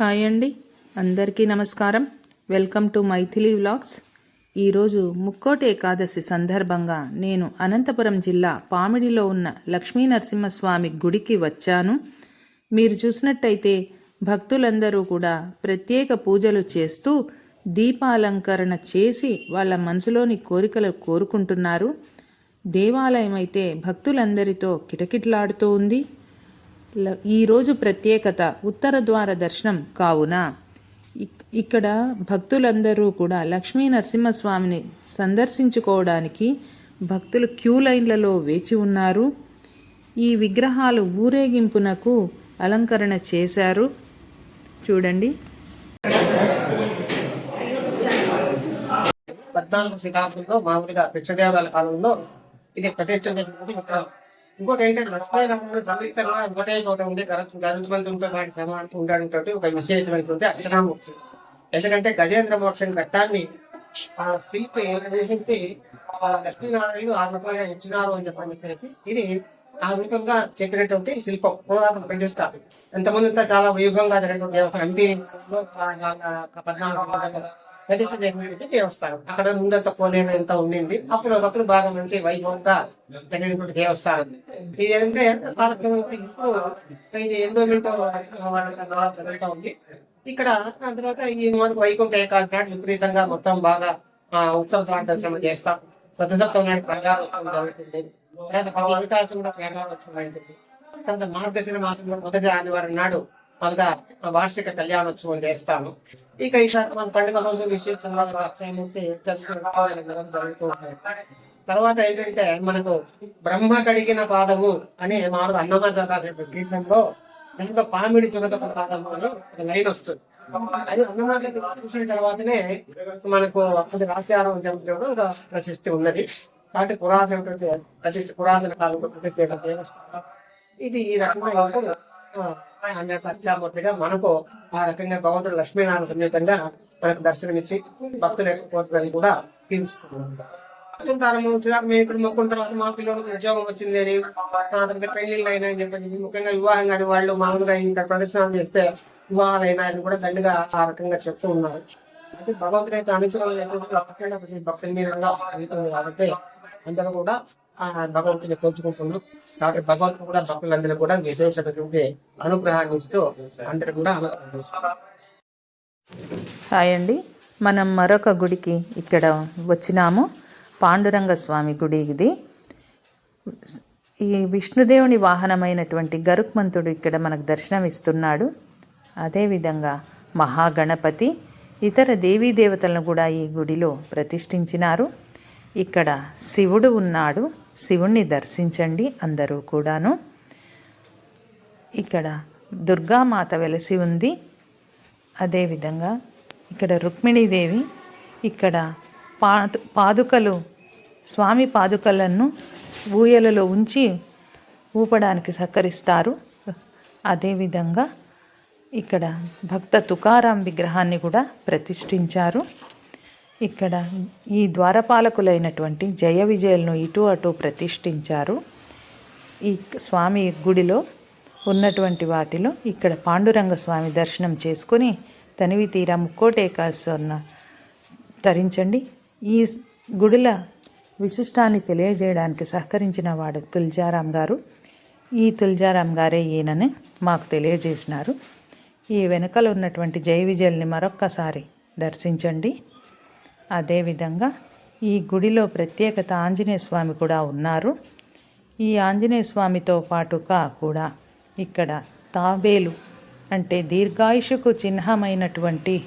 Hi అండి. అందరికీ నమస్కారం. Welcome to Maithili vlogs. ఈరోజు ముక్కోటి ఏకాదశి సందర్భంగా నేను అనంతపురం జిల్లా పామిడిలో ఉన్న లక్ష్మీ నరసింహస్వామి గుడికి వచ్చాను. మీరు చూసినట్టయితే భక్తులందరూ కూడా ప్రత్యేక పూజలు చేస్తూ దీపాలంకరణ చేసి వాళ్ళ మనసులోని కోరికలు కోరుకుంటున్నారు. దేవాలయం అయితే భక్తులందరితో కిటకిటలాడుతూ ఉంది. ఈరోజు ప్రత్యేకత ఉత్తర ద్వార దర్శనం కావున. ఇక్కడ భక్తులందరూ కూడా లక్ష్మీ నరసింహస్వామిని సందర్శించుకోవడానికి భక్తులు క్యూ లైన్లలో వేచి ఉన్నారు. ఈ విగ్రహాలు ఊరేగింపునకు అలంకరణ చేశారు. చూడండి. పద్నాలుగు శతాబ్దంలో మామూలుగా కృష్ణదేవరాయల కాలంలో ఇది ప్రతిష్ట చేసినటువంటి విగ్రహం ఇంకోటి ఏంటంటే లక్ష్మీనారాయణ సంయుక్తంగా ఒకటే చోట ఉండి గరుత్మంతునితో పాటు సమానం ఉండడంతో ఒక విశేషమైనటువంటి అక్షరామూర్తి ఎందుకంటే గజేంద్ర మోక్షం ఘట్టాన్ని ఆ శిల్పి నిర్వహించి ఆ లక్ష్మీనారాయణ ఆ రూపంగా ఇచ్చినారు అని చెప్పని చెప్పేసి ఇది ఆ రూపంగా చెప్పినటువంటి శిల్పం. పురాతన ప్రతిష్ట ఎంతమంది చాలా వ్యూహంగా జరిగినటువంటి దేవస్థానం ఎంపీ పద్నాలుగు ప్రతిష్ట చేసినటువంటి దేవస్థానం. అక్కడ ముందంత కోనేరు ఎంత ఉండింది. అప్పుడు ఒకప్పుడు బాగా మంచి వైభవంగా జరిగినటువంటి దేవస్థానం. ఇది అంటే కాలక్రమంగా ఇప్పుడు ఇది ఎండోమెంట్ తర్వాత జరుగుతూ ఉంది. ఇక్కడ ఆ తర్వాత ఈ మనకు వైకుంఠ ఏకాదశి నాటి విపరీతంగా మొత్తం బాగా ఆ, ఉత్తర ద్వార దర్శనం చేస్తాం. ప్రతిసప్తం నాడు ప్రగారోత్సవం జరుగుతుంది. తర్వాత ప్రతి ఏకాదశి కూడా ప్రగారోత్సవం ఉంటుంది తర్వాత మార్గశిర మాసంలో మొదటి ఆదివారం నాడు మళ్ళా వార్షిక కళ్యాణోత్సవం చేస్తాము. ఇక ఈ మన పండుగ రోజు విశేషంగా అక్షయమూర్తి జరుగుతూ జరుగుతూ ఉంటాయి తర్వాత ఏంటంటే మనకు బ్రహ్మ కడిగిన పాదము అనే మామూలుగా అన్నమాచార్య గీతంలో దాంట్లో పామిడి చునక పాదము అని ఒక లైన్ వస్తుంది అది అన్నమాట చూసిన తర్వాతనే మనకు అది రాశ్యారం ఒక ప్రశస్తి ఉన్నది కాబట్టి పురాతనటువంటి ప్రశస్తి పురాతన కాలంలో ప్రతిష్ట దేవస్థానం ఇది ఈ రకంగా అనే పశ్చామూర్తిగా మనకు ఆ రకంగా భగవంతుడు లక్ష్మీనారాయణ సమేతంగా మనకు దర్శనమిచ్చి భక్తుల యొక్క కోరికలను కూడా తీరుస్తున్నారు తరము చిరాకు మేము ఇక్కడ మొక్కున్న తర్వాత మా పిల్లలకు ఉద్యోగం వచ్చింది అని తర్వాత పెళ్ళిళ్ళు అయినా అని చెప్పి ముఖ్యంగా వివాహం కాని వాళ్ళు మామూలుగా ఇక్కడ ప్రదర్శనాలు చేస్తే వివాహాలు అయినా అని కూడా దండిగా ఆ రకంగా చెప్తూ ఉన్నారు. అంటే భగవంతుడి యొక్క అనుగ్రహం ప్రతి భక్తుల మీద కాబట్టి అందరూ కూడా భగవంతుని కోల్చుకుంటున్నాం కాబట్టి భగవంతుడు కూడా భక్తులందరూ కూడా విశేషమైనటువంటి అనుగ్రహాన్ని ఇస్తూ అందరూ కూడా అనుగ్రహిస్తారు హాయ్ అండి. మనం మరొక గుడికి ఇక్కడ వచ్చినాము. పాండురంగ స్వామి గుడి ఇది. ఈ విష్ణుదేవుని వాహనమైనటువంటి గరుక్మంతుడు ఇక్కడ మనకు దర్శనం ఇస్తున్నాడు అదేవిధంగా మహాగణపతి ఇతర దేవీ దేవతలను కూడా ఈ గుడిలో ప్రతిష్ఠించినారు. ఇక్కడ శివుడు ఉన్నాడు. శివుణ్ణి దర్శించండి అందరూ కూడాను. ఇక్కడ దుర్గామాత వెలసి ఉంది. అదేవిధంగా ఇక్కడ రుక్మిణీదేవి ఇక్కడ పాదు పాదుకలు స్వామి పాదుకలను ఊయలలో ఉంచి ఊపడానికి సహకరిస్తారు. అదేవిధంగా ఇక్కడ భక్త తుకారాం విగ్రహాన్ని కూడా ప్రతిష్ఠించారు. ఇక్కడ ఈ ద్వారపాలకులైనటువంటి జయ విజయలను ఇటు అటు ప్రతిష్ఠించారు. ఈ స్వామి గుడిలో ఉన్నటువంటి వాటిలో ఇక్కడ పాండురంగ స్వామి దర్శనం చేసుకొని తనివి తీరా ముక్కోటి ఏకాదశిన ధరించండి ఈ గుడిల విశిష్టాన్ని తెలియజేయడానికి సహకరించిన వాడు తుల్జారాం గారు. ఈ తుల్జారాం గారే ఈయనని మాకు తెలియజేసినారు. ఈ వెనకల ఉన్నటువంటి జై విజయల్ని మరొక్కసారి దర్శించండి. అదేవిధంగా ఈ గుడిలో ప్రత్యేకత ఆంజనేయ స్వామి కూడా ఉన్నారు. ఈ ఆంజనేయ స్వామితో పాటుగా కూడా ఇక్కడ తాబేలు అంటే దీర్ఘాయుషకు చిహ్నమైనటువంటి